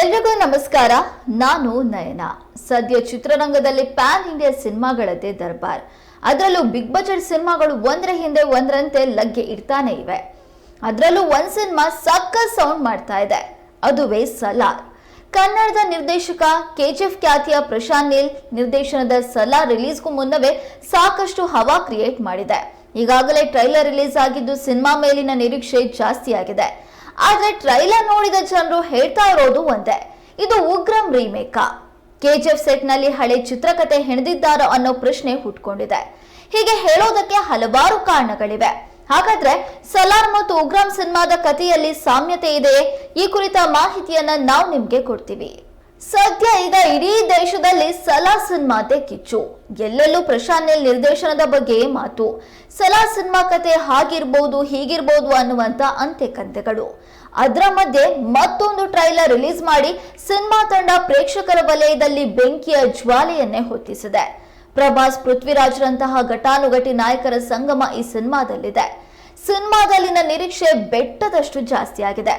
ಎಲ್ರಿಗೂ ನಮಸ್ಕಾರ. ನಾನು ನಯನ. ಸದ್ಯ ಚಿತ್ರರಂಗದಲ್ಲಿ ಪ್ಯಾನ್ ಇಂಡಿಯಾ ಸಿನಿಮಾಗಳದ್ದೇ ದರ್ಬಾರ್. ಅದರಲ್ಲೂ ಬಿಗ್ ಬಜೆಟ್ ಸಿನಿಮಾಗಳು ಒಂದರ ಹಿಂದೆ ಒಂದರಂತೆ ಲಗ್ಗೆ ಇಡ್ತಾನೆ ಇವೆ. ಅದರಲ್ಲೂ ಒಂದು ಸಿನಿಮಾ ಸಕ್ಕ ಸೌಂಡ್ ಮಾಡ್ತಾ ಇದೆ. ಅದುವೇ ಸಲಾರ್. ಕನ್ನಡದ ನಿರ್ದೇಶಕ ಕೆಜಿಎಫ್ ಖ್ಯಾತಿಯ ಪ್ರಶಾಂತ್ ನೀಲ್ ನಿರ್ದೇಶನದ ಸಲಾರ್ ರಿಲೀಸ್ಗೂ ಮುನ್ನವೇ ಸಾಕಷ್ಟು ಹವಾ ಕ್ರಿಯೇಟ್ ಮಾಡಿದೆ. ಈಗಾಗಲೇ ಟ್ರೈಲರ್ ರಿಲೀಸ್ ಆಗಿದ್ದು ಸಿನಿಮಾ ಮೇಲಿನ ನಿರೀಕ್ಷೆ ಜಾಸ್ತಿ ಆಗಿದೆ ಆದ್ರೆ ಟ್ರೈಲರ್ ನೋಡಿದ ಜನರು ಹೇಳ್ತಾ ಇರೋದು ಒಂದೇ, ಇದು ಉಗ್ರಂ ರೀಮೇಕಾ ಕೆಜಿಎಫ್ ಸೆಟ್ನಲ್ಲಿ ಹಳೆ ಚಿತ್ರಕಥೆ ಹೆಣೆದಿದ್ದಾರೋ ಅನ್ನೋ ಪ್ರಶ್ನೆ ಹುಟ್ಕೊಂಡಿದೆ. ಹೀಗೆ ಹೇಳೋದಕ್ಕೆ ಹಲವಾರು ಕಾರಣಗಳಿವೆ. ಹಾಗಾದ್ರೆ ಸಲಾರ್ ಮತ್ತು ಉಗ್ರಂ ಸಿನಿಮಾದ ಕಥೆಯಲ್ಲಿ ಸಾಮ್ಯತೆ ಇದೆಯೇ? ಈ ಕುರಿತ ಮಾಹಿತಿಯನ್ನ ನಾವು ನಿಮ್ಗೆ ಕೊಡ್ತೀವಿ. ಸದ್ಯ ಈಗ ಇಡೀ ದೇಶದಲ್ಲಿ ಸಲಾ ಸಿನಿಮಾತೆ ಕಿಚ್ಚು. ಎಲ್ಲೆಲ್ಲೂ ಪ್ರಶಾಂತ್ ನೀಲ್ ನಿರ್ದೇಶನದ ಬಗ್ಗೆ ಮಾತು. ಸಲಾ ಸಿನಿಮಾ ಕತೆ ಹಾಗಿರ್ಬೋದು, ಹೀಗಿರ್ಬೋದು ಅನ್ನುವಂತ ಅಂತೆಕಂತೆಗಳು ಅದರ ಮಧ್ಯೆ ಮತ್ತೊಂದು ಟ್ರೈಲರ್ ರಿಲೀಸ್ ಮಾಡಿ ಸಿನಿಮಾ ತಂಡ ಪ್ರೇಕ್ಷಕರ ವಲಯದಲ್ಲಿ ಬೆಂಕಿಯ ಜ್ವಾಲೆಯನ್ನೇ ಹೊತ್ತಿಸಿದೆ. ಪ್ರಭಾಸ್ ಪೃಥ್ವಿರಾಜ್ರಂತಹ ಘಟಾನುಘಟಿ ನಾಯಕರ ಸಂಗಮ ಈ ಸಿನಿಮಾದಲ್ಲಿದೆ. ಸಿನಿಮಾದಲ್ಲಿನ ನಿರೀಕ್ಷೆ ಬೆಟ್ಟದಷ್ಟು ಜಾಸ್ತಿ ಆಗಿದೆ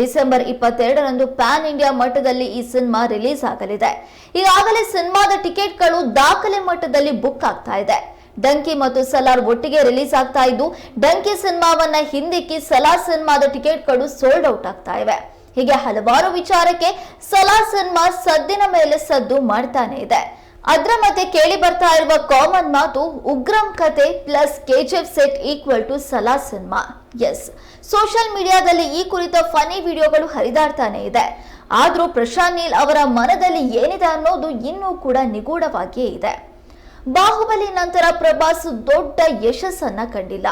ಡಿಸೆಂಬರ್ ಇಪ್ಪತ್ತೆರಡರಂದು ಪ್ಯಾನ್ ಇಂಡಿಯಾ ಮಟ್ಟದಲ್ಲಿ ಈ ಸಿನಿಮಾ ರಿಲೀಸ್ ಆಗಲಿದೆ. ಈಗಾಗಲೇ ಸಿನಿಮಾದ ಟಿಕೆಟ್ಗಳು ದಾಖಲೆ ಮಟ್ಟದಲ್ಲಿ ಬುಕ್ ಆಗ್ತಾ ಇದೆ. ಡಂಕಿ ಮತ್ತು ಸಲಾರ್ ಒಟ್ಟಿಗೆ ರಿಲೀಸ್ ಆಗ್ತಾ ಇದ್ದು, ಡಂಕಿ ಸಿನಿಮಾವನ್ನ ಹಿಂದಿಕ್ಕಿ ಸಲಾರ್ ಸಿನಿಮಾದ ಟಿಕೆಟ್ಗಳು ಸೋಲ್ಡ್ ಔಟ್ ಆಗ್ತಾ ಇವೆ. ಹೀಗೆ ಹಲವಾರು ವಿಚಾರಕ್ಕೆ ಸಲಾರ್ ಸಿನಿಮಾ ಸದ್ದಿನ ಮೇಲೆ ಸದ್ದು ಮಾಡ್ತಾನೆ ಇದೆ. ಅದ್ರ ಮಧ್ಯೆ ಕೇಳಿ ಬರ್ತಾ ಇರುವ ಕಾಮನ್ ಮಾತು ಉಗ್ರಂ ಕತೆ plus KGF set equal to Salaar cinema. Yes. Social ಮೀಡಿಯಾದಲ್ಲಿ ಈ ಕುರಿತ ಫನಿ ವಿಡಿಯೋಗಳು ಹರಿದಾಡ್ತಾನೆ ಇದೆ. ಆದರೂ ಪ್ರಶಾಂತ್ ನೀಲ್ ಅವರ ಮನದಲ್ಲಿ ಏನಿದೆ ಅನ್ನೋದು ಇನ್ನೂ ಕೂಡ ನಿಗೂಢವಾಗಿಯೇ ಇದೆ. ಬಾಹುಬಲಿ ನಂತರ ಪ್ರಭಾಸ್ ದೊಡ್ಡ ಯಶಸ್ಸನ್ನ ಕಂಡಿಲ್ಲ.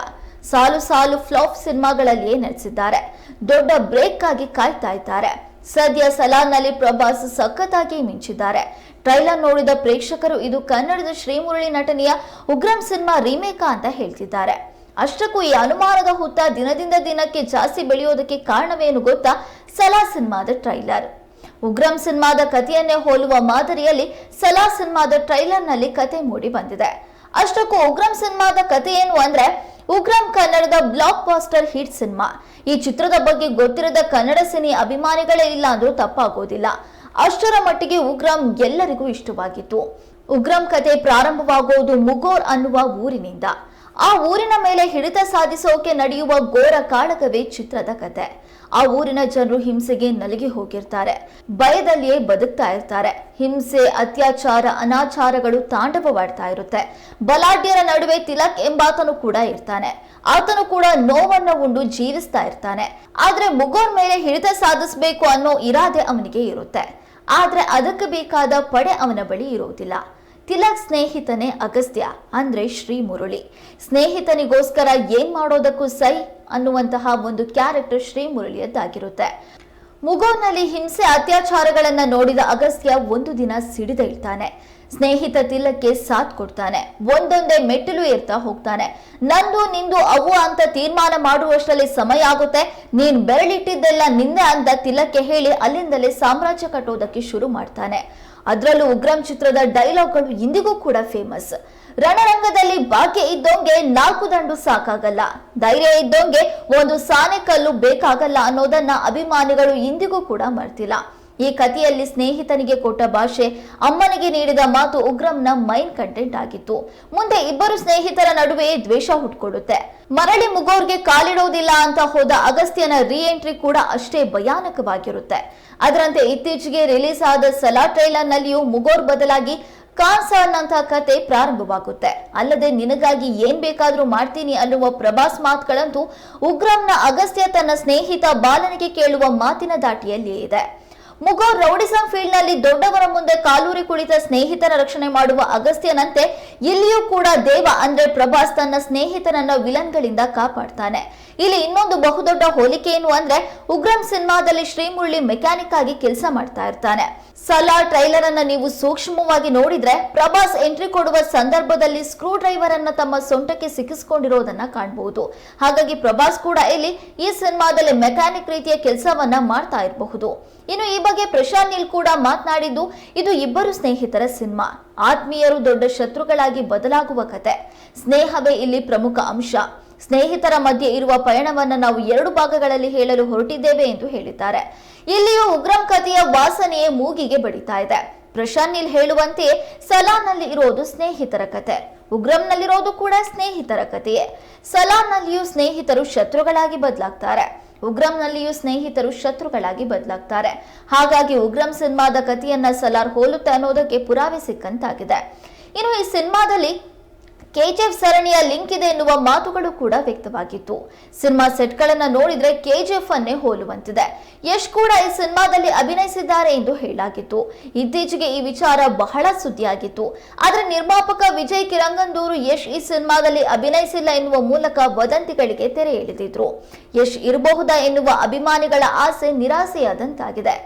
ಸಾಲು ಸಾಲು ಫ್ಲಾಪ್ ಸಿನಿಮಾಗಳಲ್ಲಿಯೇ ನಡೆಸಿದ್ದಾರೆ ದೊಡ್ಡ ಬ್ರೇಕ್ ಆಗಿ ಕಾಯ್ತಾ ಇದ್ದಾರೆ. ಸದ್ಯ ಸಲಾನ್ನಲ್ಲಿ ಪ್ರಭಾಸ್ ಸಖತ್ತಾಗಿ ಮಿಂಚಿದ್ದಾರೆ. ಟ್ರೈಲರ್ ನೋಡಿದ ಪ್ರೇಕ್ಷಕರು ಇದು ಕನ್ನಡದ ಶ್ರೀಮುರಳಿ ನಟನೆಯ ಉಗ್ರಂ ಸಿನಿಮಾ ರೀಮೇಕಾ ಅಂತ ಹೇಳ್ತಿದ್ದಾರೆ. ಅಷ್ಟಕ್ಕೂ ಈ ಅನುಮಾನದ ಹುತ್ತ ದಿನದಿಂದ ದಿನಕ್ಕೆ ಜಾಸ್ತಿ ಬೆಳೆಯೋದಕ್ಕೆ ಕಾರಣವೇನು ಗೊತ್ತಾ ಸಲಾ ಸಿನಿಮಾದ ಟ್ರೈಲರ್. ಉಗ್ರಂ ಸಿನಿಮಾದ ಕಥೆಯನ್ನೇ ಹೋಲುವ ಮಾದರಿಯಲ್ಲಿ ಸಲಾ ಸಿನಿಮಾದ ಟ್ರೈಲರ್ನಲ್ಲಿ ಕತೆ ಮೂಡಿ ಬಂದಿದೆ. ಅಷ್ಟಕ್ಕೂ ಉಗ್ರಂ ಸಿನಿಮಾದ ಕತೆ ಏನು ಅಂದ್ರೆ ಉಗ್ರಂ ಕನ್ನಡದ ಬ್ಲಾಕ್ ಬಾಸ್ಟರ್ ಹಿಟ್ ಸಿನಿಮಾ. ಈ ಚಿತ್ರದ ಬಗ್ಗೆ ಗೊತ್ತಿರದ ಕನ್ನಡ ಸಿನಿ ಅಭಿಮಾನಿಗಳೇ ಇಲ್ಲ ಅಂದ್ರೂ ತಪ್ಪಾಗೋದಿಲ್ಲ. ಅಷ್ಟರ ಮಟ್ಟಿಗೆ ಉಗ್ರಂ ಎಲ್ಲರಿಗೂ ಇಷ್ಟವಾಗಿತ್ತು. ಉಗ್ರಂ ಕತೆ ಪ್ರಾರಂಭವಾಗುವುದು ಮುಗೋರ್ ಅನ್ನುವ ಊರಿನಿಂದ. ಆ ಊರಿನ ಮೇಲೆ ಹಿಡಿತ ಸಾಧಿಸೋಕೆ ನಡೆಯುವ ಘೋರ ಕಾಳಗವೇ ಚಿತ್ರದ ಕತೆ. ಆ ಊರಿನ ಜನರು ಹಿಂಸೆಗೆ ನಲಗಿ ಹೋಗಿರ್ತಾರೆ. ಭಯದಲ್ಲಿಯೇ ಬದುಕ್ತಾ ಇರ್ತಾರೆ. ಹಿಂಸೆ, ಅತ್ಯಾಚಾರ, ಅನಾಚಾರಗಳು ತಾಂಡವವಾಡ್ತಾ ಇರುತ್ತೆ. ಬಲಾಢ್ಯರ ನಡುವೆ ತಿಲಕ್ ಎಂಬಾತನು ಕೂಡ ಇರ್ತಾನೆ. ಆತನು ಕೂಡ ನೋವನ್ನ ಉಂಡು ಜೀವಿಸ್ತಾ ಇರ್ತಾನೆ. ಆದ್ರೆ ಮುಗೋರ್ ಮೇಲೆ ಹಿಡಿತ ಸಾಧಿಸಬೇಕು ಅನ್ನೋ ಇರಾದೆ ಅವನಿಗೆ ಇರುತ್ತೆ. ಆದ್ರೆ ಅದಕ್ಕೆ ಬೇಕಾದ ಪಡೆ ಅವನ ಬಳಿ ಇರುವುದಿಲ್ಲ. ತಿಲಕ್ ಸ್ನೇಹಿತನೇ ಅಗಸ್ತ್ಯ, ಅಂದ್ರೆ ಶ್ರೀ ಮುರಳಿ. ಸ್ನೇಹಿತನಿಗೋಸ್ಕರ ಏನ್ ಮಾಡೋದಕ್ಕೂ ಸೈ ಅನ್ನುವಂತಹ ಒಂದು ಕ್ಯಾರೆಕ್ಟರ್ ಶ್ರೀ ಮುರಳಿಯದ್ದಾಗಿರುತ್ತೆ. ಮುಗೋನಲ್ಲಿ ಹಿಂಸೆ ಅತ್ಯಾಚಾರಗಳನ್ನ ನೋಡಿದ ಅಗಸ್ತ್ಯ ಒಂದು ದಿನ ಸಿಡಿದೇಳ್ತಾನೆ ಸ್ನೇಹಿತ ತಿಲಕ್ಕೆ ಸಾಥ್ ಕೊಡ್ತಾನೆ. ಒಂದೊಂದೇ ಮೆಟ್ಟಿಲು ಏರ್ತಾ ಹೋಗ್ತಾನೆ. ನಂದು, ನಿಂದು, ಅವು ಅಂತ ತೀರ್ಮಾನ ಮಾಡುವಷ್ಟರಲ್ಲಿ ಸಮಯ ಆಗುತ್ತೆ. ನೀನ್ ಬೆರಳಿಟ್ಟಿದ್ದೆಲ್ಲ ನಿನ್ನೆ ಅಂತ ತಿಲಕ್ಕೆ ಹೇಳಿ ಅಲ್ಲಿಂದಲೇ ಸಾಮ್ರಾಜ್ಯ ಕಟ್ಟೋದಕ್ಕೆ ಶುರು ಮಾಡ್ತಾನೆ. ಅದರಲ್ಲೂ ಉಗ್ರಂ ಚಿತ್ರದ ಡೈಲಾಗ್ಗಳು ಇಂದಿಗೂ ಕೂಡ ಫೇಮಸ್ ರಣರಂಗದಲ್ಲಿ ಬಾಕಿ ಇದ್ದೋಂಗೆ ನಾಲ್ಕು ದಂಡು ಸಾಕಾಗಲ್ಲ. ಧೈರ್ಯ ಇದ್ದೋಂಗೆ ಒಂದು ಸಾನೆ ಕಲ್ಲು ಬೇಕಾಗಲ್ಲ ಅನ್ನೋದನ್ನ ಅಭಿಮಾನಿಗಳು ಇಂದಿಗೂ ಕೂಡ ಮರ್ತಿಲ್ಲ. ಈ ಕಥೆಯಲ್ಲಿ ಸ್ನೇಹಿತನಿಗೆ ಕೊಟ್ಟ ಭಾಷೆ ಅಮ್ಮನಿಗೆ ನೀಡಿದ ಮಾತು ಉಗ್ರಂನ ಮೈನ್ ಕಂಟೆಂಟ್ ಆಗಿತ್ತು. ಮುಂದೆ ಇಬ್ಬರು ಸ್ನೇಹಿತರ ನಡುವೆ ದ್ವೇಷ ಹುಟ್ಕೊಡುತ್ತೆ. ಮರಳಿ ಮುಗೋರ್ಗೆ ಕಾಲಿಡೋದಿಲ್ಲ ಅಂತ ಹೋದ ಅಗಸ್ತ್ಯನ ರೀ ಎಂಟ್ರಿ ಕೂಡ ಅಷ್ಟೇ ಭಯಾನಕವಾಗಿರುತ್ತೆ. ಅದರಂತೆ ಇತ್ತೀಚೆಗೆ ರಿಲೀಸ್ ಆದ ಸಲಾ ಟ್ರೈಲರ್ ನಲ್ಲಿಯೂ ಮುಗೋರ್ ಬದಲಾಗಿ ಕಾನ್ಸರ್ನ್ ಅಂತ ಕತೆ ಪ್ರಾರಂಭವಾಗುತ್ತೆ. ಅಲ್ಲದೆ ನಿನಗಾಗಿ ಏನ್ ಬೇಕಾದ್ರೂ ಮಾಡ್ತೀನಿ ಅನ್ನುವ ಪ್ರಭಾಸ್ ಮಾತುಗಳಂತೂ ಉಗ್ರಂನ ಅಗಸ್ತ್ಯ ತನ್ನ ಸ್ನೇಹಿತ ಬಾಲನಿಗೆ ಕೇಳುವ ಮಾತಿನ ದಾಟಿಯಲ್ಲಿಯೇ ಇದೆ. ಮುಗೋರ್ ರೌಡಿಸಂ ಫೀಲ್ಡ್ನಲ್ಲಿ ದೊಡ್ಡವರ ಮುಂದೆ ಕಾಲೂರಿ ಕುಳಿತ ಸ್ನೇಹಿತರ ರಕ್ಷಣೆ ಮಾಡುವ ಅಗಸ್ತ್ಯನಂತೆ ಇಲ್ಲಿಯೂ ಕೂಡ ದೇವ ಅಂದ್ರೆ ಪ್ರಭಾಸ್ ತನ್ನ ಸ್ನೇಹಿತನನ್ನ ವಿಲನ್ಗಳಿಂದ ಕಾಪಾಡ್ತಾನೆ. ಇಲ್ಲಿ ಇನ್ನೊಂದು ಬಹುದೊಡ್ಡ ಹೋಲಿಕೆ ಏನು ಅಂದ್ರೆ ಉಗ್ರಂ ಸಿನಿಮಾದಲ್ಲಿ ಶ್ರೀಮುರಳಿ ಮೆಕ್ಯಾನಿಕ್ ಆಗಿ ಕೆಲಸ ಮಾಡ್ತಾ ಇರ್ತಾನೆ. ಸಲಾ ಟ್ರೈಲರ್ ಅನ್ನ ನೀವು ಸೂಕ್ಷ್ಮವಾಗಿ ನೋಡಿದ್ರೆ ಪ್ರಭಾಸ್ ಎಂಟ್ರಿ ಕೊಡುವ ಸಂದರ್ಭದಲ್ಲಿ ಸ್ಕ್ರೂ ಡ್ರೈವರ್ ಅನ್ನ ತಮ್ಮ ಸೊಂಟಕ್ಕೆ ಸಿಕ್ಕಿಸಿಕೊಂಡಿರೋದನ್ನ ಕಾಣಬಹುದು ಹಾಗಾಗಿ ಪ್ರಭಾಸ್ ಕೂಡ ಇಲ್ಲಿ ಈ ಸಿನಿಮಾದಲ್ಲಿ ಮೆಕ್ಯಾನಿಕ್ ರೀತಿಯ ಕೆಲಸವನ್ನ ಮಾಡ್ತಾ ಇರಬಹುದು. ಇನ್ನು ಈ ಪ್ರಶಾಂತ್ ನೀಲ್ ಕೂಡ ಮಾತನಾಡಿದ್ದು, ಇದು ಇಬ್ಬರು ಸ್ನೇಹಿತರ ಸಿನಿಮಾ. ಆತ್ಮೀಯರು ದೊಡ್ಡ ಶತ್ರುಗಳಾಗಿ ಬದಲಾಗುವ ಕತೆ. ಸ್ನೇಹವೇ ಇಲ್ಲಿ ಪ್ರಮುಖ ಅಂಶ. ಸ್ನೇಹಿತರ ಮಧ್ಯೆ ಇರುವ ಪಯಣವನ್ನು ನಾವು ಎರಡು ಭಾಗಗಳಲ್ಲಿ ಹೇಳಲು ಹೊರಟಿದ್ದೇವೆ ಎಂದು ಹೇಳಿದ್ದಾರೆ. ಇಲ್ಲಿಯೂ ಉಗ್ರಂ ಕಥೆಯ ವಾಸನೆಯೇ ಮೂಗಿಗೆ ಬಡಿತಾ ಇದೆ. ಪ್ರಶಾಂತ್ ನೀಲ್ ಹೇಳುವಂತೆ ಸಲಾನ್ನಲ್ಲಿ ಇರೋದು ಸ್ನೇಹಿತರ ಕತೆ. ಉಗ್ರಂನಲ್ಲಿರೋದು ಕೂಡ ಸ್ನೇಹಿತರ ಕಥೆಯೇ ಸಲಾನ್ನಲ್ಲಿಯೂ ಸ್ನೇಹಿತರು ಶತ್ರುಗಳಾಗಿ ಬದಲಾಗ್ತಾರೆ. ಉಗ್ರಂನಲ್ಲಿಯೂ ಸ್ನೇಹಿತರು ಶತ್ರುಗಳಾಗಿ ಬದಲಾಗ್ತಾರೆ. ಹಾಗಾಗಿ ಉಗ್ರಂ ಸಿನಿಮಾದ ಕಥೆಯನ್ನ ಸಲಾರ್ ಹೋಲುತ್ತೆ ಅನ್ನೋದಕ್ಕೆ ಪುರಾವೆ ಸಿಕ್ಕಂತಾಗಿದೆ. ಇನ್ನು ಈ ಸಿನಿಮಾದಲ್ಲಿ ಕೆಜಿಎಫ್ ಸರಣಿಯ ಲಿಂಕ್ ಇದೆ ಎನ್ನುವ ಮಾತುಗಳು ಕೂಡ ವ್ಯಕ್ತವಾಗಿತ್ತು. ಸಿನಿಮಾ ಸೆಟ್ಗಳನ್ನು ನೋಡಿದ್ರೆ ಕೆಜಿಎಫ್ ಅನ್ನೇ ಹೋಲುವಂತಿದೆ. ಯಶ್ ಕೂಡ ಈ ಸಿನಿಮಾದಲ್ಲಿ ಅಭಿನಯಿಸಿದ್ದಾರೆ ಎಂದು ಹೇಳಲಾಗಿತ್ತು. ಇತ್ತೀಚೆಗೆ ಈ ವಿಚಾರ ಬಹಳ ಸುದ್ದಿಯಾಗಿತ್ತು. ಆದರೆ ನಿರ್ಮಾಪಕ ವಿಜಯ್ ಕಿರಂಗಂದೂರು ಯಶ್ ಈ ಸಿನಿಮಾದಲ್ಲಿ ಅಭಿನಯಿಸಿಲ್ಲ ಎನ್ನುವ ಮೂಲಕ ವದಂತಿಗಳಿಗೆ ತೆರೆ ಎಳೆದಿದ್ರು. ಯಶ್ ಇರಬಹುದಾ ಎನ್ನುವ ಅಭಿಮಾನಿಗಳ ಆಸೆ ನಿರಾಸೆಯಾದಂತಾಗಿದೆ.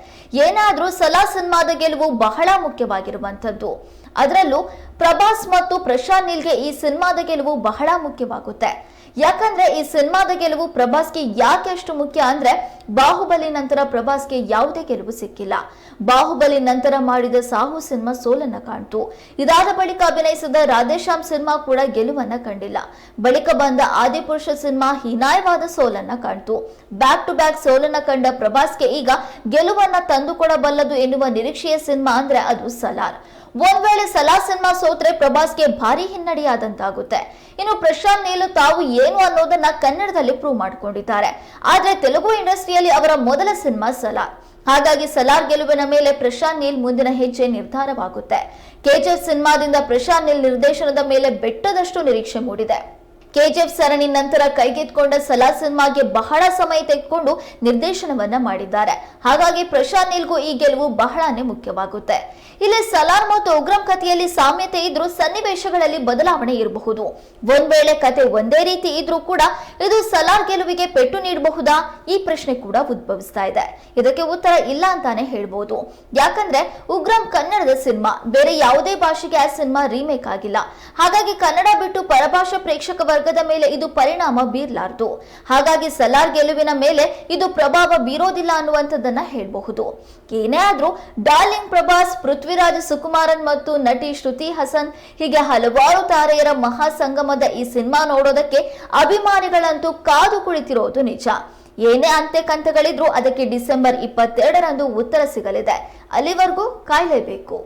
ಏನಾದರೂ ಸಲಾ ಸಿನಿಮಾದ ಗೆಲುವು ಬಹಳ ಮುಖ್ಯವಾಗಿರುವಂತದ್ದು ಅದರಲ್ಲೂ ಪ್ರಭಾಸ್ ಮತ್ತು ಪ್ರಶಾಂತ್ ನೀಲ್ಗೆ ಈ ಸಿನಿಮಾದ ಗೆಲುವು ಬಹಳ ಮುಖ್ಯವಾಗುತ್ತೆ. ಯಾಕಂದ್ರೆ ಈ ಸಿನಿಮಾದ ಗೆಲುವು ಪ್ರಭಾಸ್ಗೆ ಯಾಕೆ ಅಷ್ಟು ಮುಖ್ಯ ಅಂದ್ರೆ ಬಾಹುಬಲಿ ನಂತರ ಪ್ರಭಾಸ್ಗೆ ಯಾವುದೇ ಗೆಲುವು ಸಿಕ್ಕಿಲ್ಲ. ಬಾಹುಬಲಿ ನಂತರ ಮಾಡಿದ ಸಾಹು ಸಿನಿಮಾ ಸೋಲನ್ನ ಕಾಣ್ತು. ಇದಾದ ಬಳಿಕ ಅಭಿನಯಿಸಿದ ರಾಧೇಶ್ಯಾಮ್ ಸಿನಿಮಾ ಕೂಡ ಗೆಲುವನ್ನ ಕಂಡಿಲ್ಲ. ಬಳಿಕ ಬಂದ ಆದಿಪುರುಷ ಸಿನಿಮಾ ಹೀನಾಯವಾದ ಸೋಲನ್ನ ಕಾಣ್ತು. ಬ್ಯಾಕ್ ಟು ಬ್ಯಾಕ್ ಸೋಲನ್ನ ಕಂಡ ಪ್ರಭಾಸ್ಗೆ ಈಗ ಗೆಲುವನ್ನ ತಂದುಕೊಡಬಲ್ಲದು ಎನ್ನುವ ನಿರೀಕ್ಷೆಯ ಸಿನಿಮಾ ಅಂದ್ರೆ ಅದು ಸಲಾರ್. ಒಂದ್ ವೇಳೆ ಸಲಾ ಸಿನಿಮಾ ಸೋತ್ರೆ ಪ್ರಭಾಸ್ಗೆ ಭಾರಿ ಹಿನ್ನಡೆಯಾದಂತಾಗುತ್ತೆ. ಇನ್ನು ಪ್ರಶಾಂತ್ ನೀಲು ತಾವು ಏನು ಅನ್ನೋದನ್ನ ಕನ್ನಡದಲ್ಲಿ ಪ್ರೂವ್ ಮಾಡ್ಕೊಂಡಿದ್ದಾರೆ. ಆದ್ರೆ ತೆಲುಗು ಇಂಡಸ್ಟ್ರಿಯಲ್ಲಿ ಅವರ ಮೊದಲ ಸಿನಿಮಾ ಸಲಾ. ಹಾಗಾಗಿ ಸಲಾರ್ ಗೆಲುವಿನ ಮೇಲೆ ಪ್ರಶಾಂತ್ ನೀಲ್ ಮುಂದಿನ ಹೆಜ್ಜೆ ನಿರ್ಧಾರವಾಗುತ್ತೆ. ಕೆಜಿಎಫ್ ಸಿನಿಮಾದಿಂದ ಪ್ರಶಾಂತ್ ನೀಲ್ ನಿರ್ದೇಶನದ ಮೇಲೆ ಬೆಟ್ಟದಷ್ಟು ನಿರೀಕ್ಷೆ ಮೂಡಿದೆ. ಕೆಜಿಎಫ್ ಸರಣಿ ನಂತರ ಕೈಗೆತ್ಕೊಂಡ ಸಲಾ ಸಿನಿಮಾಗೆ ಬಹಳ ಸಮಯ ತೆಗೆದುಕೊಂಡು ನಿರ್ದೇಶನವನ್ನ ಮಾಡಿದ್ದಾರೆ. ಹಾಗಾಗಿ ಪ್ರಶಾಂತ್ ನಿಲ್ಗೂ ಈ ಗೆಲುವು ಬಹಳನೇ ಮುಖ್ಯವಾಗುತ್ತೆ. ಇಲ್ಲಿ ಸಲಾರ್ ಮತ್ತು ಉಗ್ರಂ ಕಥೆಯಲ್ಲಿ ಸಾಮ್ಯತೆ ಇದ್ರೂ ಸನ್ನಿವೇಶಗಳಲ್ಲಿ ಬದಲಾವಣೆ ಇರಬಹುದು. ಒಂದ್ ವೇಳೆ ಕತೆ ಒಂದೇ ರೀತಿ ಇದ್ರೂ ಕೂಡ ಇದು ಸಲಾರ್ ಗೆಲುವಿಗೆ ಪೆಟ್ಟು ನೀಡಬಹುದಾ? ಈ ಪ್ರಶ್ನೆ ಕೂಡ ಉದ್ಭವಿಸ್ತಾ ಇದೆ. ಇದಕ್ಕೆ ಉತ್ತರ ಇಲ್ಲ ಅಂತಾನೆ ಹೇಳ್ಬಹುದು ಯಾಕಂದ್ರೆ ಉಗ್ರಂ ಕನ್ನಡದ ಸಿನಿಮಾ, ಬೇರೆ ಯಾವುದೇ ಭಾಷೆಗೆ ಆ ಸಿನಿಮಾ ರೀಮೇಕ್ ಆಗಿಲ್ಲ. ಹಾಗಾಗಿ ಕನ್ನಡ ಬಿಟ್ಟು ಪರಭಾಷಾ ಪ್ರೇಕ್ಷಕ ವರ್ಗದ ಮೇಲೆ ಇದು ಪರಿಣಾಮ ಬೀರಲಾರದು. ಹಾಗಾಗಿ ಸಲಾರ್ ಗೆಲುವಿನ ಮೇಲೆ ಇದು ಪ್ರಭಾವ ಬೀರೋದಿಲ್ಲ ಅನ್ನುವಂಥದ್ದನ್ನ ಹೇಳಬಹುದು. ಏನೇ ಆದ್ರೂ ಡಾರ್ಲಿಂಗ್ ಪ್ರಭಾಸ್, ಪೃಥ್ವಿರಾಜ್ ಸುಕುಮಾರನ್ ಮತ್ತು ನಟಿ ಶ್ರುತಿ ಹಸನ್ ಹೀಗೆ ಹಲವಾರು ತಾರೆಯರ ಮಹಾಸಂಗಮದ ಈ ಸಿನಿಮಾ ನೋಡೋದಕ್ಕೆ ಅಭಿಮಾನಿಗಳಂತೂ ಕಾದು ಕುಳಿತಿರೋದು ನಿಜ. ಏನೇ ಅಂತೆ ಕಂತಗಳಿದ್ರೂ ಅದಕ್ಕೆ ಡಿಸೆಂಬರ್ ಇಪ್ಪತ್ತೆರಡರಂದು ಉತ್ತರ ಸಿಗಲಿದೆ. ಅಲ್ಲಿವರೆಗೂ ಕಾಯಲೇಬೇಕು.